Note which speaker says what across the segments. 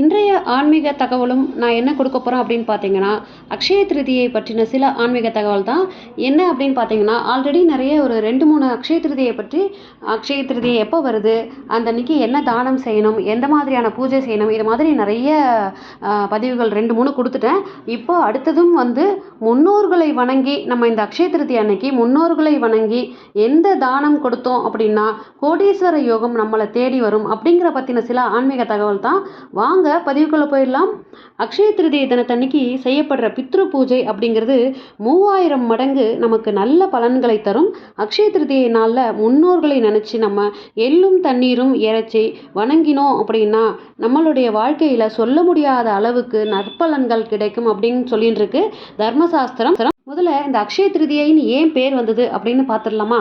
Speaker 1: இன்றைய ஆன்மீக தகவலும் நான் என்ன கொடுக்க போகிறேன் அப்படின்னு பார்த்தீங்கன்னா அக்ஷய திருதியை பற்றின சில ஆன்மீக தகவல் தான். என்ன அப்படின்னு பார்த்தீங்கன்னா ஆல்ரெடி நிறைய ஒரு ரெண்டு மூணு அக்ஷய திருதியை பற்றி அக்ஷய திருதியை எப்போ வருது அந்த அன்னைக்கு என்ன தானம் செய்யணும் எந்த மாதிரியான பூஜை செய்யணும் இது மாதிரி நிறைய பதிவுகள் ரெண்டு மூணு கொடுத்துட்டேன். இப்போ அடுத்ததும் வந்து முன்னோர்களை வணங்கி நம்ம இந்த அக்ஷய திருதி அன்னைக்கு முன்னோர்களை வணங்கி எந்த தானம் கொடுத்தோம் அப்படின்னா கோடீஸ்வர யோகம் நம்மளை தேடி வரும் அப்படிங்கிற பற்றின சில ஆன்மீக தகவல் தான். வாங்க பதிவுக்குள்ளே போயிடலாம். அக்ஷய திருதியை தினத்தன்னைக்கு செய்யப்படுற பித்ரு பூஜை அப்படிங்கிறது மூவாயிரம் மடங்கு நமக்கு நல்ல பலன்களை தரும். அக்ஷய திருதியை நாளில் முன்னோர்களை நினச்சி நம்ம எள்ளும் தண்ணீரும் இறைச்சி வணங்கினோம் அப்படின்னா நம்மளுடைய வாழ்க்கையில் சொல்ல முடியாத அளவுக்கு நற்பலன்கள் கிடைக்கும் அப்படின்னு சொல்லிட்டு இருக்கு தர்மசாஸ்திரம். முதல்ல இந்த அக்ஷய திருதியைன்னு ஏன் பேர் வந்தது அப்படின்னு பார்த்துடலாமா?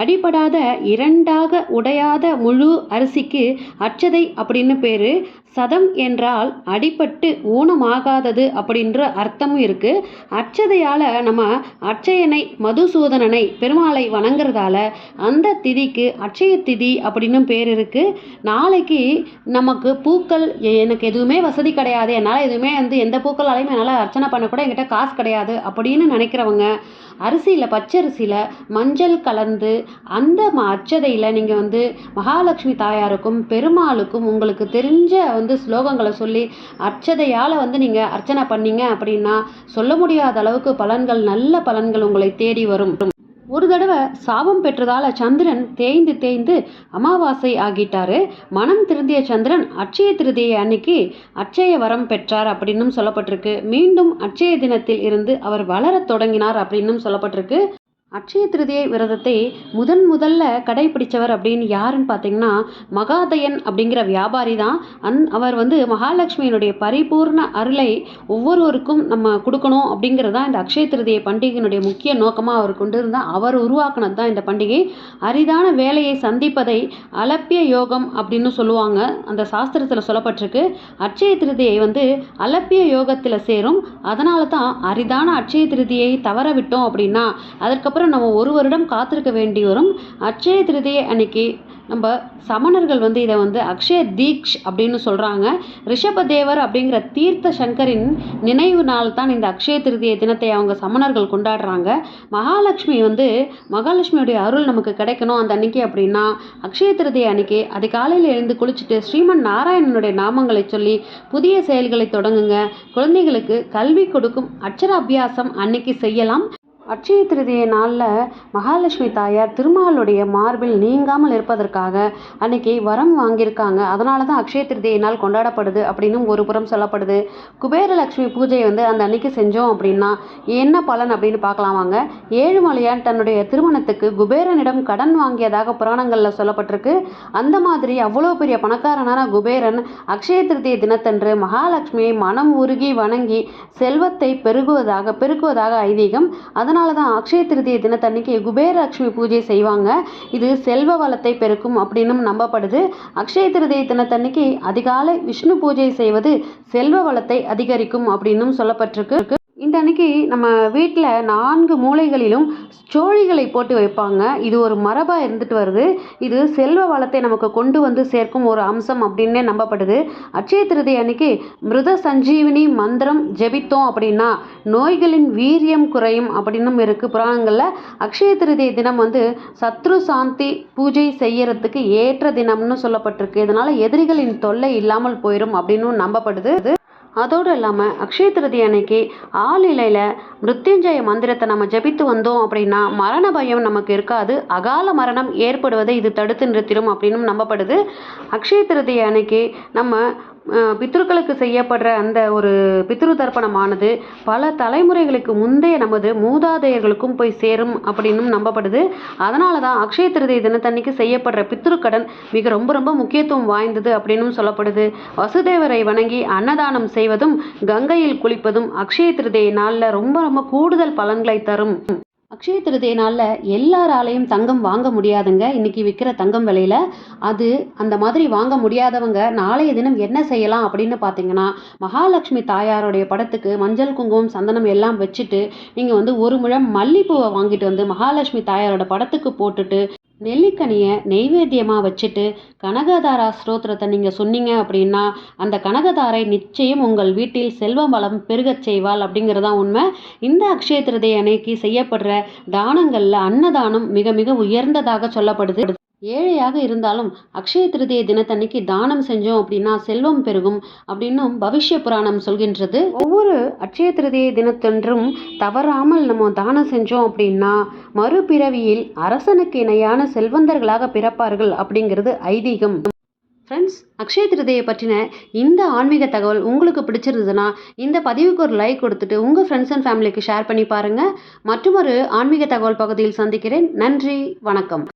Speaker 1: அடிபடாத இரண்டாக உடையாத முழு அரிசிக்கு அச்சதை அப்படின்னு பேர். சதம் என்றால் அடிபட்டு ஊனமாகாதது அப்படின்ற அர்த்தமும் இருக்குது அச்சதையால் நம்ம அச்சயனை மதுசூதனனை பெருமாளை வணங்குறதால அந்த திதிக்கு அட்சய திதி அப்படின்னு பேர் இருக்குது நாளைக்கு நமக்கு பூக்கள் எனக்கு எதுவுமே வசதி கிடையாது. என்னால் எதுவுமே வந்து எந்த பூக்களாலையும் என்னால் அர்ச்சனை பண்ணக்கூட என்கிட்ட காசு கிடையாது அப்படின்னு நினைக்கிறவங்க அரிசியில் பச்சரிசியில் மஞ்சள் கலந்து அந்த ம அச்சதையில் நீங்கள் வந்து மகாலட்சுமி தாயாருக்கும் பெருமாளுக்கும் உங்களுக்கு தெரிஞ்ச வந்து ஸ்லோகங்களை சொல்லி அச்சதையால் வந்து நீங்கள் அர்ச்சனை பண்ணீங்க அப்படின்னா சொல்ல முடியாத அளவுக்கு பலன்கள் நல்ல பலன்கள் உங்களை தேடி வரும். ஒரு தடவை சாபம் பெற்றதால சந்திரன் தேய்ந்து தேய்ந்து அமாவாசை ஆகிட்டாரு. மனம் திருந்திய சந்திரன் அட்சய திருதியை அன்னைக்கு அட்சய வரம் பெற்றார் அப்படின்னும் சொல்லப்பட்டிருக்கு. மீண்டும் அட்சய தினத்தில் இருந்து அவர் வளரத் தொடங்கினார் அப்படின்னும் சொல்லப்பட்டிருக்கு. அட்சய திருதியை விரதத்தை முதன் முதல்ல கடைபிடிச்சவர் அப்படின்னு யாருன்னு பார்த்தீங்கன்னா மகாதயன் அப்படிங்கிற வியாபாரி தான். அந் அவர் வந்து மகாலட்சுமியினுடைய பரிபூர்ண அருளை ஒவ்வொருவருக்கும் நம்ம கொடுக்கணும் அப்படிங்கிறது தான் இந்த அக்ஷய திருதியை பண்டிகையினுடைய முக்கிய நோக்கமாக அவர் கொண்டு இருந்தால் அவர் உருவாக்குனது தான் இந்த பண்டிகை. அரிதான வேலையை சந்திப்பதை அலப்பிய யோகம் அப்படின்னு சொல்லுவாங்க. அந்த சாஸ்திரத்தில் சொல்லப்பட்டிருக்கு. அட்சய திருதியை வந்து அலப்பிய யோகத்தில் சேரும். அதனால தான் அரிதான அட்சய திருதியை தவற விட்டோம் அப்படின்னா அதற்கப்புறம் நம்ம ஒரு வருடம் காத்திருக்க வேண்டி வரும் அட்சய திருதியை அன்னைக்கு நம்ம சமணர்கள் வந்து இதை வந்து அக்ஷய தீக்ஷ் அப்படின்னு சொல்கிறாங்க ரிஷபதேவர் அப்படிங்கிற தீர்த்த சங்கரின் நினைவு நாள் தான் இந்த அக்ஷய திருதிய தினத்தை அவங்க சமணர்கள் கொண்டாடுறாங்க. மகாலட்சுமி வந்து மகாலட்சுமியுடைய அருள் நமக்கு கிடைக்கணும் அந்த அன்னைக்கு அப்படின்னா அக்ஷய திருதியை அன்னைக்கு அதிகாலையில் எழுந்து குளிச்சுட்டு ஸ்ரீமன் நாராயணனுடைய நாமங்களை சொல்லி புதிய செயல்களை தொடங்குங்க. குழந்தைகளுக்கு கல்வி கொடுக்கும் அக்ஷராபியாசம் அன்னைக்கு செய்யலாம். அட்சய திருதியை நாளில் மகாலட்சுமி தாயார் திருமாலுடைய மார்பில் நீங்காமல் இருப்பதற்காக அன்னைக்கு வரம் வாங்கியிருக்காங்க. அதனால தான் அக்ஷய திருதியை நாள் கொண்டாடப்படுது அப்படின்னும் ஒரு புறம் சொல்லப்படுது. குபேரலட்சுமி பூஜையை வந்து அந்த அன்னைக்கு செஞ்சோம் அப்படின்னா என்ன பலன் அப்படின்னு பார்க்கலாம் வாங்க. ஏழுமலையான் தன்னுடைய திருமணத்துக்கு குபேரனிடம் கடன் வாங்கியதாக புராணங்களில் சொல்லப்பட்டிருக்கு. அந்த மாதிரி அவ்வளோ பெரிய பணக்காரனான குபேரன் அக்ஷய திருதியை தினத்தன்று மகாலட்சுமியை மனம் உருகி வணங்கி செல்வத்தை பெருகுவதாக பெருக்குவதாக ஐதீகம். அதனால தான் அக்ஷய திருதிய தினத்தன்னைக்கு குபேரலட்சுமி பூஜை செய்வாங்க. இது செல்வ வளத்தை பெருக்கும் அப்படின்னும் நம்பப்படுது. அக்ஷய திருதிய தினத்தன்னைக்கு அதிகாலை விஷ்ணு பூஜை செய்வது செல்வ வளத்தை அதிகரிக்கும் அப்படின்னும் சொல்லப்பட்டிருக்கு. இந்த அன்னைக்கு நம்ம வீட்டில் நான்கு மூலைகளிலும் சோழிகளை போட்டு வைப்பாங்க. இது ஒரு மரபாக இருந்துட்டு வருது. இது செல்வ வளத்தை நமக்கு கொண்டு வந்து சேர்க்கும் ஒரு அம்சம் அப்படின்னே நம்பப்படுது. அட்சய திருதி அன்னைக்கு மிருத சஞ்சீவினி மந்திரம் ஜெபித்தோம் அப்படின்னா நோய்களின் வீரியம் குறையும் அப்படின்னும் இருக்குது புராணங்களில். அக்ஷய திருதி தினம் வந்து சத்ரு சாந்தி பூஜை செய்யறதுக்கு ஏற்ற தினம்னு சொல்லப்பட்டிருக்கு. இதனால் எதிரிகளின் தொல்லை இல்லாமல் போயிடும் அப்படின்னு நம்பப்படுது. அதோடு இல்லாமல் அக்ஷய திருதி அன்னைக்கு ஆளிலையில் மிருத்யுஞ்சய மந்திரத்தை நம்ம ஜெபித்து வந்தோம் அப்படின்னா மரண பயம் நமக்கு இருக்காது. அகால மரணம் ஏற்படுவதை இது தடுத்து நிறுத்திடும் அப்படின்னும் நம்பப்படுது. அக்ஷய திருதி அன்னைக்கு நம்ம பித்ருக்களுக்கு செய்யப்படுற அந்த ஒரு பித்ரு தர்ப்பணமானது பல தலைமுறைகளுக்கு முந்தைய நமது மூதாதையர்களுக்கும் போய் சேரும் அப்படின்னும் நம்பப்படுது. அதனால தான் அக்ஷய திருதி தினத்தன்னைக்கு செய்யப்படுற பித்ருக்கடன் மிக ரொம்ப ரொம்ப முக்கியத்துவம் வாய்ந்தது அப்படின்னும் சொல்லப்படுது. வசுதேவரை வணங்கி அன்னதானம் செய்வதும் கங்கையில் குளிப்பதும் அக்ஷய திருதியை நாளில் ரொம்ப ரொம்ப கூடுதல் பலன்களை தரும். அக்ஷய திருதயனால நாளில் எல்லாராலையும் தங்கம் வாங்க முடியாதுங்க. இன்னைக்கு விற்கிற தங்கம் விலையில அது அந்த மாதிரி வாங்க முடியாதவங்க நாளைய தினம் என்ன செய்யலாம் அப்படின்னு பார்த்தீங்கன்னா மகாலட்சுமி தாயாருடைய படத்துக்கு மஞ்சள் குங்குமம் சந்தனம் எல்லாம் வச்சுட்டு நீங்கள் வந்து ஒரு முழம் மல்லிப்பூவை வாங்கிட்டு வந்து மகாலட்சுமி தாயாரோட படத்துக்கு போட்டுட்டு நெல்லிக்கனியை நெய்வேத்தியமாக வச்சுட்டு கனகதாரா ஸ்ரோத்திரத்தை நீங்கள் சொன்னீங்க அப்படின்னா அந்த கனகதாரை நிச்சயம் உங்கள் வீட்டில் செல்வம் வளம் பெருகச் செய்வாள் அப்படிங்கிறது தான் உண்மை. இந்த அக்ஷய திருதியை அன்னைக்கு செய்யப்படுற தானங்களில் அன்னதானம் மிக மிக உயர்ந்ததாக சொல்லப்படுது. ஏழையாக இருந்தாலும் அக்ஷய திருதிய தினத்தன்னைக்கு தானம் செஞ்சோம் அப்படின்னா செல்வம் பெருகும் அப்படின்னும் பவிஷ்ய புராணம் சொல்கின்றது. ஒவ்வொரு அக்ஷய திருதிய தினத்தன்றும் தவறாமல் நம்ம தானம் செஞ்சோம் அப்படின்னா மறுபிறவியில் அரசனுக்கு இணையான செல்வந்தர்களாக பிறப்பார்கள் அப்படிங்கிறது ஐதீகம். ஃப்ரெண்ட்ஸ் அக்ஷய திருதையை பற்றின இந்த ஆன்மீக தகவல் உங்களுக்கு பிடிச்சிருந்ததுன்னா இந்த பதிவுக்கு ஒரு லைக் கொடுத்துட்டு உங்கள் ஃப்ரெண்ட்ஸ் அண்ட் ஃபேமிலிக்கு ஷேர் பண்ணி பாருங்கள் மற்றொரு ஆன்மீக தகவல் பகுதியில் சந்திக்கிறேன். நன்றி வணக்கம்.